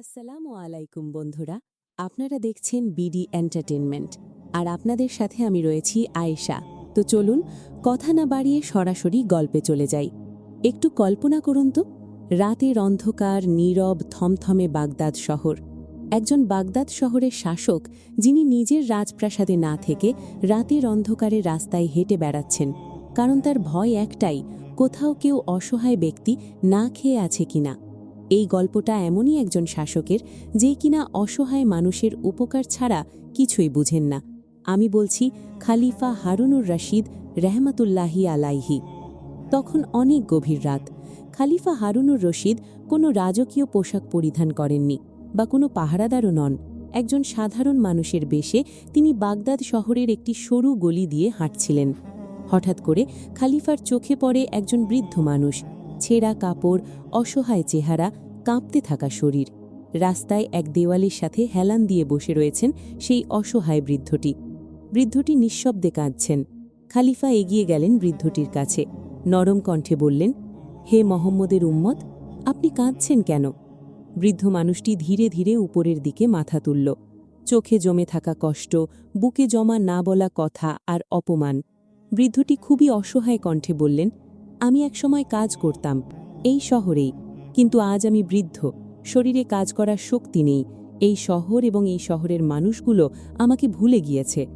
আসসালামু আলাইকুম বন্ধুরা, আপনারা দেখছেন বিডি এন্টারটেনমেন্ট আর আপনাদের সাথে আমি রয়েছি আয়েশা। তো চলুন, কথা না বাড়িয়ে সরাসরি গল্পে চলে যাই। একটু কল্পনা করুন তো, রাতের অন্ধকার, নীরব, থমথমে বাগদাদ শহর। একজন বাগদাদ শহরের শাসক, যিনি নিজের রাজপ্রাসাদে না থেকে রাতের অন্ধকারে রাস্তায় হেঁটে বেড়াচ্ছেন, কারণ তার ভয় একটাই, কোথাও কেউ অসহায় ব্যক্তি না খেয়ে আছে কিনা। এই গল্পটা এমনই একজন শাসকের যে কিনা অসহায় মানুষের উপকার ছাড়া কিছুই বুঝেন না। আমি বলছি, খালিফা হারুনুর রশিদ রেহমাতুল্লাহি আলাইহি। তখন অনেক গভীর রাত। খালিফা হারুনুর রশিদ কোনো রাজকীয় পোশাক পরিধান করেননি বা কোনো পাহারাদারও নন। একজন সাধারণ মানুষের বেশে তিনি বাগদাদ শহরের একটি সরু গলি দিয়ে হাঁটছিলেন। হঠাৎ করে খালিফার চোখে পড়ে একজন বৃদ্ধ মানুষ। ছেঁড়া কাপড়, অসহায় চেহারা, কাঁপতে থাকা শরীর। রাস্তায় এক দেওয়ালের সাথে হেলান দিয়ে বসে রয়েছেন সেই অসহায় বৃদ্ধটি। বৃদ্ধটি নিঃশব্দে কাঁদছেন। খালিফা এগিয়ে গেলেন বৃদ্ধটির কাছে। নরম কণ্ঠে বললেন, হে মোহাম্মদের উম্মত, আপনি কাঁদছেন কেন? বৃদ্ধ মানুষটি ধীরে ধীরে উপরের দিকে মাথা তুলল। চোখে জমে থাকা কষ্ট, বুকে জমা না বলা কথা আর অপমান। বৃদ্ধটি খুবই অসহায় কণ্ঠে বললেন আমি একসময় কাজ করতাম, এই শহরেই। কিন্তু আজ আমি বৃদ্ধ, শরীরে কাজ করার শক্তি নেই। এই শহর এবং এই শহরের মানুষগুলো আমাকে ভুলে গিয়েছে।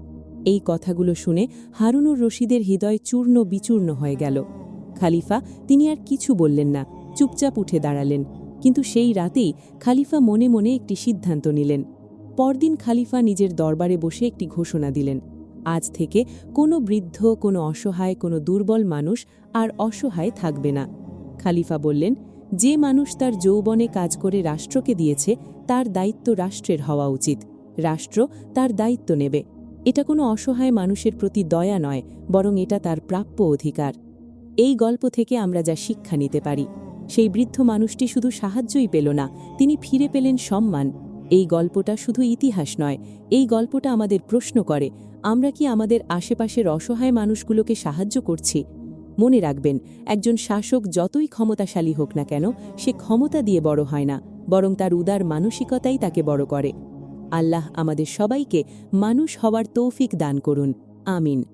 এই কথাগুলো শুনে হারুনুর রশিদের হৃদয় চূর্ণ বিচূর্ণ হয়ে গেল। খালিফা, তিনি আর কিছু বললেন না, চুপচাপ উঠে দাঁড়ালেন। কিন্তু সেই রাতেই খালিফা মনে মনে একটি সিদ্ধান্ত নিলেন। পরদিন খালিফা নিজের দরবারে বসে একটি ঘোষণা দিলেন। আজ থেকে কোনো বৃদ্ধ, কোনো অসহায়, কোনো দুর্বল মানুষ আর অসহায় থাকবে না। খালিফা বললেন, যে মানুষ তার যৌবনে কাজ করে রাষ্ট্রকে দিয়েছে, তার দায়িত্ব রাষ্ট্রের হওয়া উচিত। রাষ্ট্র তার দায়িত্ব নেবে। এটা কোনো অসহায় মানুষের প্রতি দয়া নয়, বরং এটা তার প্রাপ্য অধিকার। এই গল্প থেকে আমরা যা শিক্ষা নিতে পারি। সেই বৃদ্ধ মানুষটি শুধু সাহায্যই পেল না, তিনি ফিরে পেলেন সম্মান। এই গল্পটা শুধু ইতিহাস নয়, এই গল্পটা আমাদের প্রশ্ন করে, আমরা কি আমাদের আশেপাশের অসহায় মানুষগুলোকে সাহায্য করছি? মনে রাখবেন, একজন শাসক যতই ক্ষমতাশালী হোক না কেন, সে ক্ষমতা দিয়ে বড় হয় না, বরং তার উদার মানসিকতাই তাকে বড় করে। আল্লাহ আমাদের সবাইকে মানুষ হওয়ার তৌফিক দান করুন। আমিন।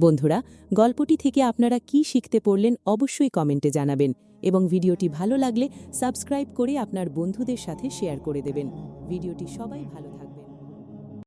বন্ধুরা, গল্পটি থেকে আপনারা কি শিখতে পড়লেন অবশ্যই কমেন্টে জানাবেন। এবং ভিডিওটি ভালো লাগলে সাবস্ক্রাইব করে আপনার বন্ধুদের সাথে শেয়ার করে দেবেন। ভিডিওটি সবাই ভালো